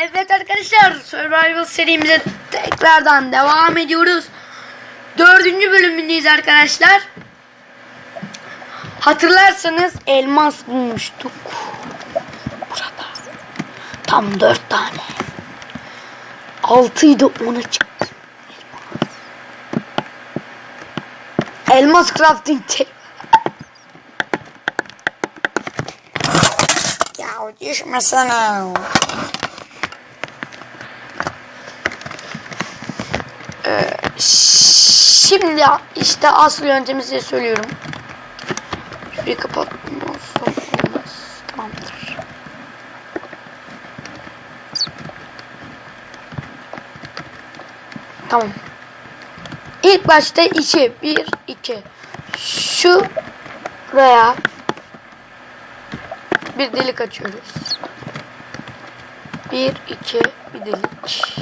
Evet arkadaşlar Survival serimize tekrardan devam ediyoruz. Dördüncü bölümündeyiz arkadaşlar. Hatırlarsanız elmas bulmuştuk. Burada. Tam dört tane. Altıydı ona çıktı. Elmas crafting tek. Ya düşmesene. Ee, şimdi işte asıl yöntemi söylüyorum. Şurayı kapatmazsam olmaz. Tamamdır. Tamam. İlk başta iki. Bir, iki. Şu buraya bir delik açıyoruz. Bir, iki, bir delik.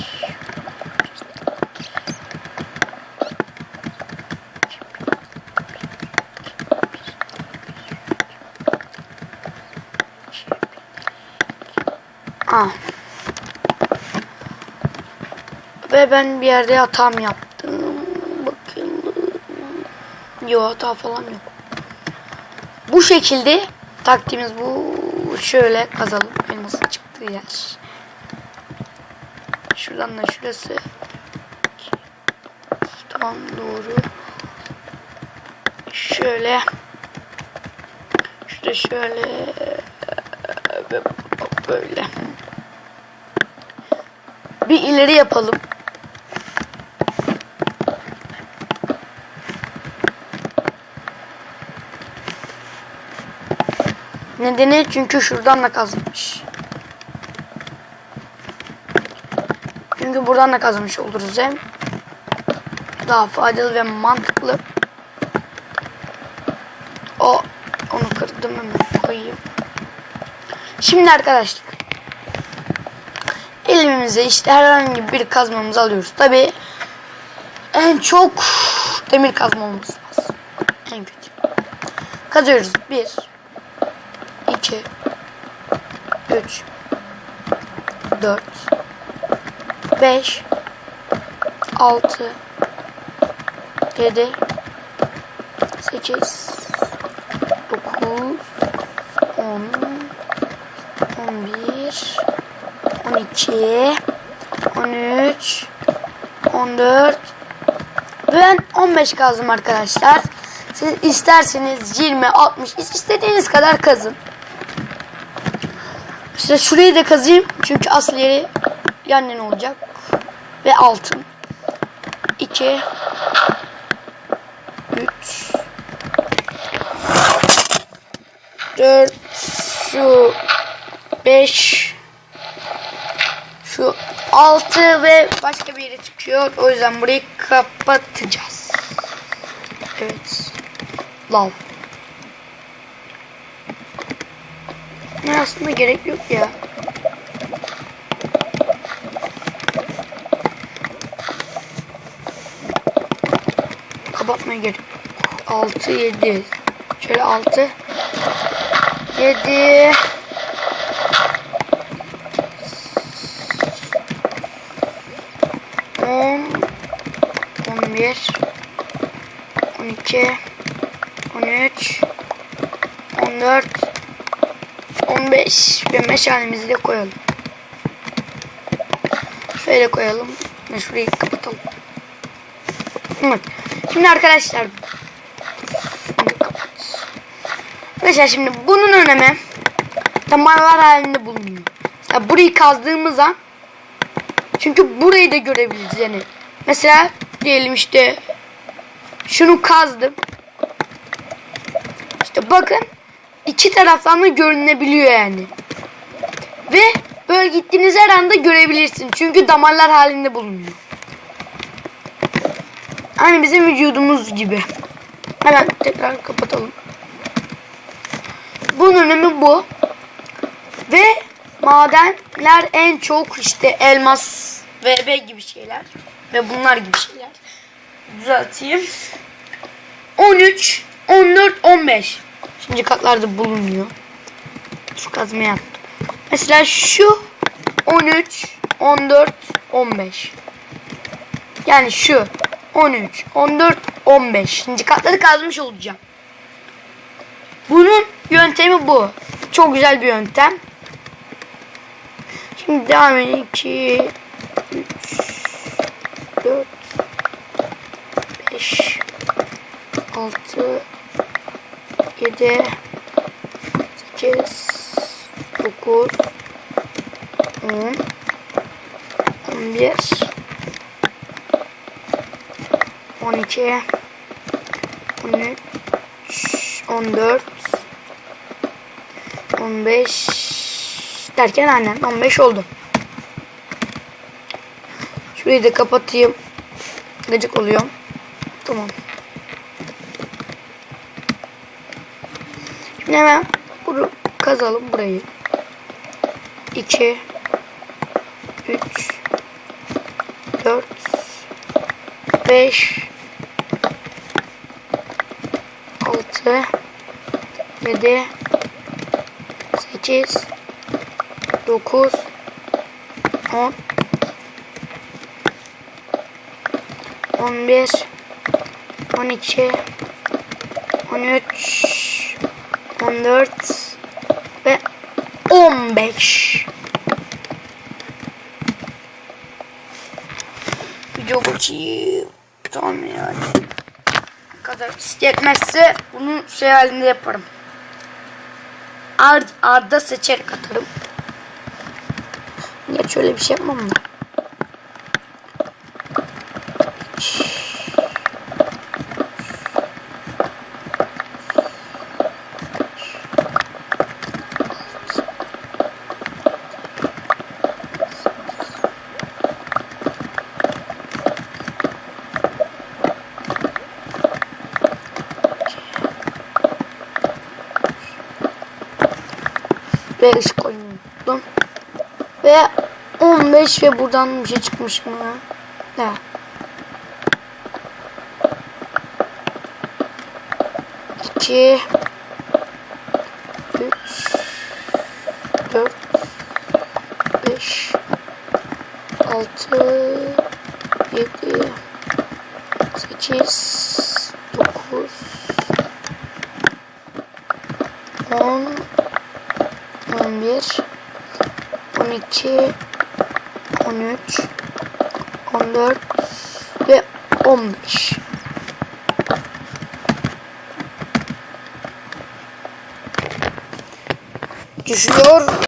Ah. Ve ben bir yerde hatam yaptım. Bakayım. Yok hata falan yok. Bu şekilde taktiğimiz bu. Şöyle kazalım. Elmasın çıktığı yer. Şuradan da şurası. Tamam doğru. Şöyle. Şurada şöyle. Böyle. Bir ileri yapalım. Nedeni çünkü şuradan da kazmış. Çünkü buradan da kazmış oluruz hem. Daha faydalı ve mantıklı. O onu kırdım hemen koyayım. Şimdi arkadaşlar elimize işte herhangi bir kazmamızı alıyoruz. Tabi en çok demir kazma olması lazım. En kötü. Kazıyoruz. 1 2 3 4 5 6 7 8 9 10 11 12 13 14 ben 15 kazdım arkadaşlar. Siz isterseniz 20, 60 istediğiniz kadar kazın. İşte şurayı da kazayım. Çünkü asıl yeri yan yana olacak. Ve altın. 2 3 4 şu 5 şu 6 ve başka bir yere çıkıyor. O yüzden burayı kapatacağız. Evet. Lav. Ne aslında gerek yok ya. Kapatmaya gerek yok. 6 7 Şöyle 6 7 10 11 12 13 14 15 ve meşalemizi de koyalım. Şöyle koyalım şurayı kapatalım. Şimdi arkadaşlar. Arkadaşlar şimdi bunun önemi damarlar halinde bulunuyor. Ya burayı kazdığımız an çünkü burayı da görebiliriz yani. Mesela diyelim işte şunu kazdım. İşte bakın iki taraftan da görünebiliyor yani. Ve böyle gittiğiniz her anda görebilirsin. Çünkü damarlar halinde bulunuyor. Hani bizim vücudumuz gibi. Hemen tekrar kapatalım. Bunun önemi bu. Ve madenler en çok işte elmas, VB gibi şeyler ve bunlar gibi şeyler. Düzelteyim. 13, 14, 15. Şimdi katlarda bulunuyor. Şu kazma yaptım. Mesela şu 13, 14, 15. Yani şu 13, 14, 15. Şimdi katları kazmış olacağım. Bunun yöntemi bu. Çok güzel bir yöntem. Şimdi devam edelim. 2, 3, 4, 5, 6, 7, 8, 9, 10, 11, 12, 13, 14, 15 derken aynen 15 oldu. Şurayı da kapatayım. Gıcık oluyorum. Tamam. Hemen. Bunu kazalım burayı. 2 3 4 5 6 7 8 9 10 11 12 13 14 ve 15 Video bakayım. Tamam yani. Ne kadar yetmezse bunu şey halinde yaparım. Ard, arda seçerek atarım. Niye şöyle bir şey yapmam da. Ve ışık unuttum. Ve 15 ve buradan bir şey çıkmış mı? Ne? İki, üç, dört, beş, altı, yedi, sekiz, dokuz, on, 11 12 13 14 ve 15 düşüyor